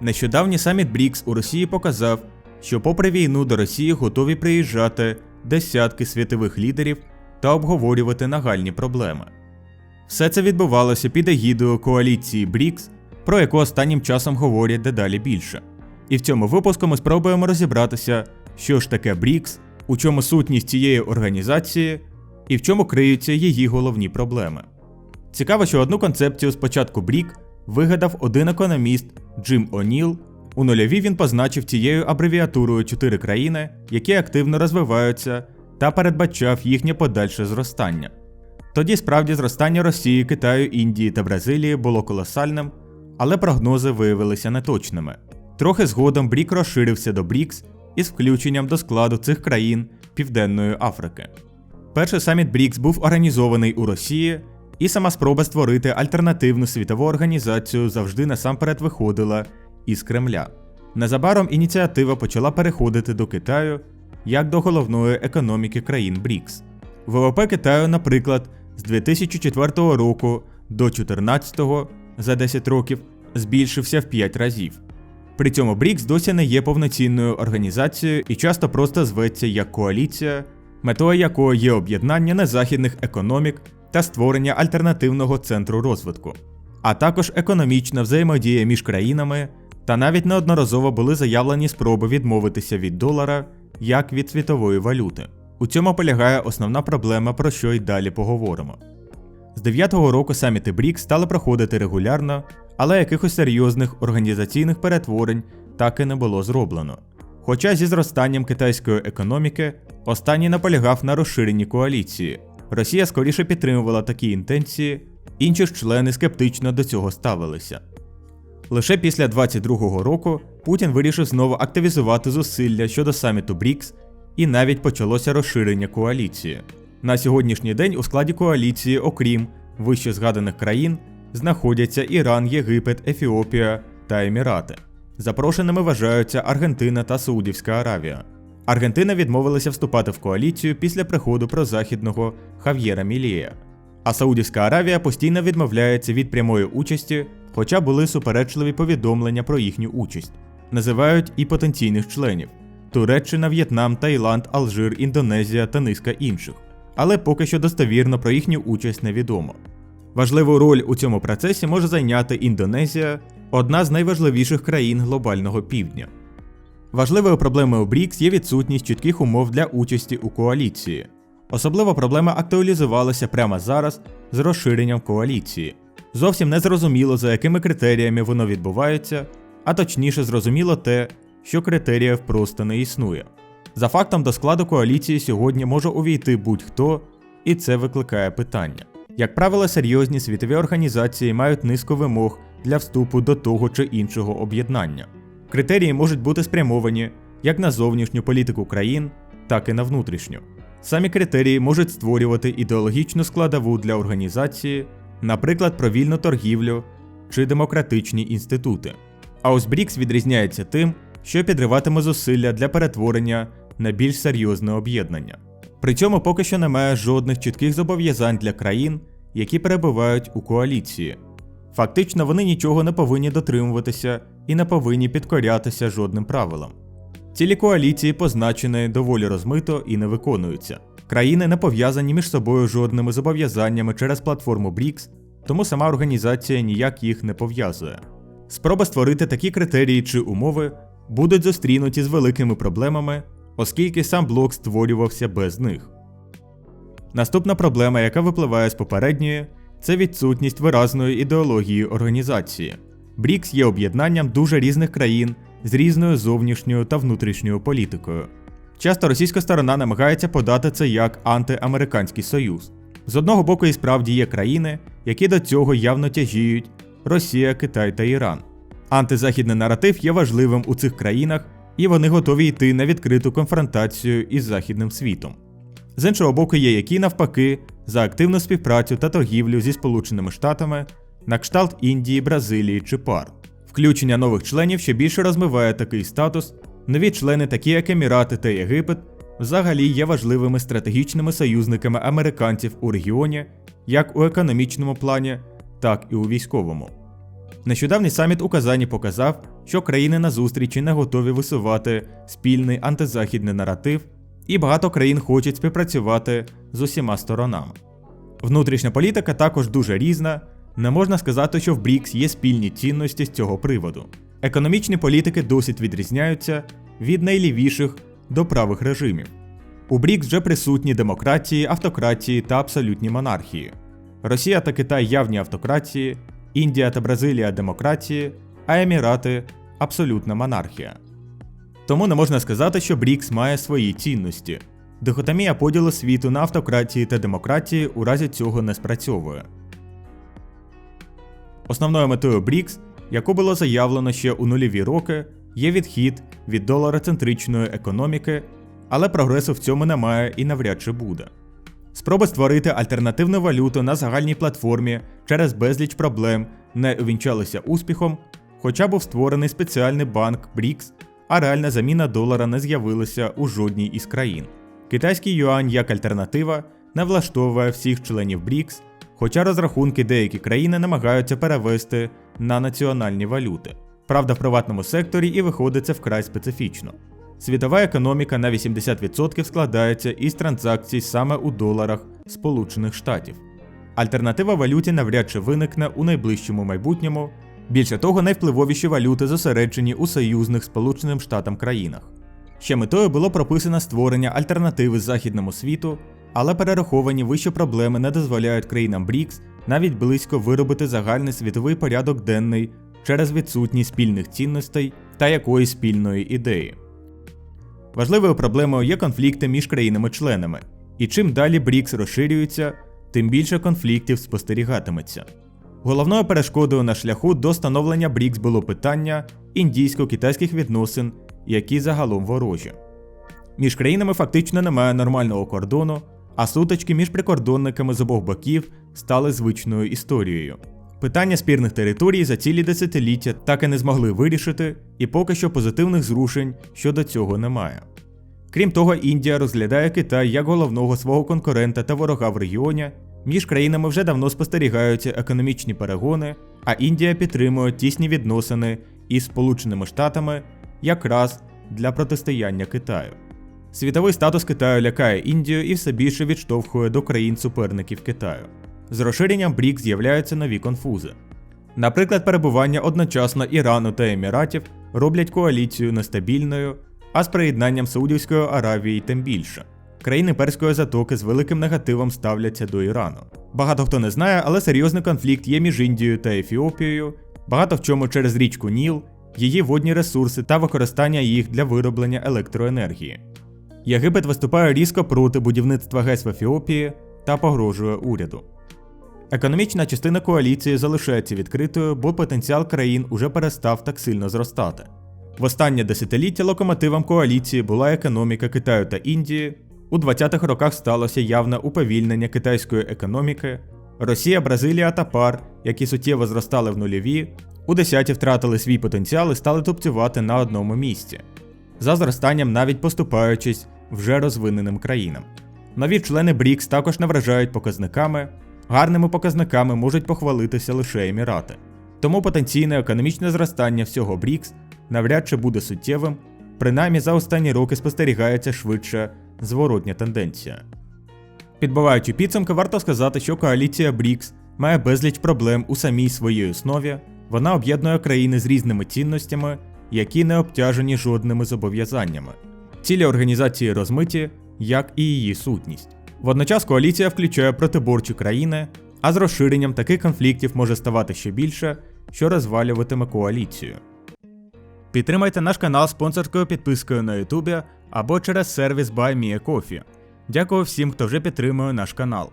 Нещодавній саміт БРІКС у Росії показав, що попри війну до Росії готові приїжджати десятки світових лідерів та обговорювати нагальні проблеми. Все це відбувалося під егідою коаліції БРІКС, про яку останнім часом говорять дедалі більше. І в цьому випуску ми спробуємо розібратися, що ж таке БРІКС, у чому сутність цієї організації і в чому криються її головні проблеми. Цікаво, що одну концепцію спочатку БРІК вигадав один економіст Джим О'Ніл. У нульові він позначив цією абревіатурою чотири країни, які активно розвиваються, та передбачав їхнє подальше зростання. Тоді справді зростання Росії, Китаю, Індії та Бразилії було колосальним, але прогнози виявилися неточними. Трохи згодом Брік розширився до БРІКС із включенням до складу цих країн Південної Африки. Перший саміт БРІКС був організований у Росії, і сама спроба створити альтернативну світову організацію завжди насамперед виходила із Кремля. Незабаром ініціатива почала переходити до Китаю як до головної економіки країн БРІКС. ВВП Китаю, наприклад, з 2004 року до 2014 за 10 років збільшився в 5 разів. При цьому БРІКС досі не є повноцінною організацією і часто просто зветься як коаліція, метою якої є об'єднання незахідних економік та створення альтернативного центру розвитку, а також економічна взаємодія між країнами, та навіть неодноразово були заявлені спроби відмовитися від долара як від світової валюти. У цьому полягає основна проблема, про що й далі поговоримо. З 9-го року саміти БРІК стали проходити регулярно, але якихось серйозних організаційних перетворень так і не було зроблено. Хоча зі зростанням китайської економіки останній наполягав на розширенні коаліції. Росія скоріше підтримувала такі інтенції, інші ж члени скептично до цього ставилися. Лише після 22-го року Путін вирішив знову активізувати зусилля щодо саміту БРІКС і навіть почалося розширення коаліції. На сьогоднішній день у складі коаліції, окрім вище згаданих країн, знаходяться Іран, Єгипет, Ефіопія та Емірати. Запрошеними вважаються Аргентина та Саудівська Аравія. Аргентина відмовилася вступати в коаліцію після приходу прозахідного Хав'єра Мілія. А Саудівська Аравія постійно відмовляється від прямої участі, хоча були суперечливі повідомлення про їхню участь. Називають і потенційних членів: Туреччина, В'єтнам, Таїланд, Алжир, Індонезія та низка інших. Але поки що достовірно про їхню участь невідомо. Важливу роль у цьому процесі може зайняти Індонезія, одна з найважливіших країн глобального півдня. Важливою проблемою БРІКС є відсутність чітких умов для участі у коаліції. Особлива проблема актуалізувалася прямо зараз з розширенням коаліції. Зовсім не зрозуміло, за якими критеріями воно відбувається, а точніше зрозуміло те, що критеріїв просто не існує. За фактом до складу коаліції сьогодні може увійти будь-хто, і це викликає питання. Як правило, серйозні світові організації мають низку вимог для вступу до того чи іншого об'єднання. Критерії можуть бути спрямовані як на зовнішню політику країн, так і на внутрішню. Самі критерії можуть створювати ідеологічну складову для організації, наприклад, про вільну торгівлю чи демократичні інститути. А ось БРІКС відрізняється тим, що підриватиме зусилля для перетворення на більш серйозне об'єднання. При цьому поки що немає жодних чітких зобов'язань для країн, які перебувають у коаліції. Фактично, вони нічого не повинні дотримуватися і не повинні підкорятися жодним правилам. Цілі коаліції позначені доволі розмито і не виконуються. Країни не пов'язані між собою жодними зобов'язаннями через платформу БРІКС, тому сама організація ніяк їх не пов'язує. Спроба створити такі критерії чи умови будуть зустрінуті з великими проблемами, оскільки сам блок створювався без них. Наступна проблема, яка випливає з попередньої, це відсутність виразної ідеології організації. БРІКС є об'єднанням дуже різних країн з різною зовнішньою та внутрішньою політикою. Часто російська сторона намагається подати це як антиамериканський союз. З одного боку, і справді є країни, які до цього явно тяжіють Росія, Китай та Іран. Антизахідний наратив є важливим у цих країнах, і вони готові йти на відкриту конфронтацію із західним світом. З іншого боку, є які навпаки за активну співпрацю та торгівлю зі Сполученими Штатами на кшталт Індії, Бразилії чи пар. Включення нових членів ще більше розмиває такий статус. Нові члени, такі як Емірати та Єгипет, взагалі є важливими стратегічними союзниками американців у регіоні, як у економічному плані, так і у військовому. Нещодавній саміт у Казані показав, що країни на зустрічі не готові висувати спільний антизахідний наратив, і багато країн хочуть співпрацювати з усіма сторонами. Внутрішня політика також дуже різна. Не можна сказати, що в БРІКС є спільні цінності з цього приводу. Економічні політики досить відрізняються від найлівіших до правих режимів. У БРІКС вже присутні демократії, автократії та абсолютні монархії. Росія та Китай явні автократії, Індія та Бразилія демократії, а Емірати абсолютна монархія. Тому не можна сказати, що БРІКС має свої цінності. Дихотомія поділу світу на автократії та демократії у разі цього не спрацьовує. Основною метою БРІКС, яку було заявлено ще у нульові роки, є відхід від долароцентричної економіки, але прогресу в цьому немає і навряд чи буде. Спроби створити альтернативну валюту на загальній платформі через безліч проблем не увінчалися успіхом, хоча був створений спеціальний банк БРІКС, а реальна заміна долара не з'явилася у жодній із країн. Китайський юань як альтернатива не влаштовує всіх членів БРІКС, хоча розрахунки деякі країни намагаються перевести на національні валюти. Правда, в приватному секторі і виходить це вкрай специфічно. Світова економіка на 80% складається із транзакцій саме у доларах Сполучених Штатів. Альтернатива валюті навряд чи виникне у найближчому майбутньому. Більше того, найвпливовіші валюти зосереджені у союзних Сполученим Штатам країнах. Ще метою було прописано створення альтернативи західному світу, але перераховані вище проблеми не дозволяють країнам БРІКС навіть близько виробити загальний світовий порядок денний через відсутність спільних цінностей та якоїсь спільної ідеї. Важливою проблемою є конфлікти між країнами-членами, і чим далі БРІКС розширюється, тим більше конфліктів спостерігатиметься. Головною перешкодою на шляху до становлення БРІКС було питання індійсько-китайських відносин, які загалом ворожі. Між країнами фактично немає нормального кордону, а сутички між прикордонниками з обох боків стали звичною історією. Питання спірних територій за цілі десятиліття так і не змогли вирішити, і поки що позитивних зрушень щодо цього немає. Крім того, Індія розглядає Китай як головного свого конкурента та ворога в регіоні. Між країнами вже давно спостерігаються економічні перегони, а Індія підтримує тісні відносини із Сполученими Штатами якраз для протистояння Китаю. Світовий статус Китаю лякає Індію і все більше відштовхує до країн-суперників Китаю. З розширенням БРІК з'являються нові конфузи. Наприклад, перебування одночасно Ірану та Еміратів роблять коаліцію нестабільною, а з приєднанням Саудівської Аравії тим більше. Країни Перської затоки з великим негативом ставляться до Ірану. Багато хто не знає, але серйозний конфлікт є між Індією та Ефіопією, багато в чому через річку Ніл, її водні ресурси та використання їх для вироблення електроенергії. Єгипет виступає різко проти будівництва ГЕС в Ефіопії та погрожує уряду. Економічна частина коаліції залишається відкритою, бо потенціал країн уже перестав так сильно зростати. В останнє десятиліття локомотивом коаліції була економіка Китаю та Індії. У 20-х роках сталося явне уповільнення китайської економіки. Росія, Бразилія та пар, які суттєво зростали в нульові, у 10-ті втратили свій потенціал і стали тупцювати на одному місці, за зростанням навіть поступаючись вже розвиненим країнам. Нові члени БРІКС також не вражають показниками, гарними показниками можуть похвалитися лише Емірати. Тому потенційне економічне зростання всього БРІКС навряд чи буде суттєвим, принаймні за останні роки спостерігається швидше зворотня тенденція. Підбиваючи підсумки, варто сказати, що коаліція БРІКС має безліч проблем у самій своїй основі, вона об'єднує країни з різними цінностями, які не обтяжені жодними зобов'язаннями. Цілі організації розмиті, як і її сутність. Водночас коаліція включає протиборчі країни, а з розширенням таких конфліктів може ставати ще більше, що розвалюватиме коаліцію. Підтримайте наш канал спонсорською підпискою на Ютубі або через сервіс BuyMeACoffee. Дякую всім, хто вже підтримує наш канал.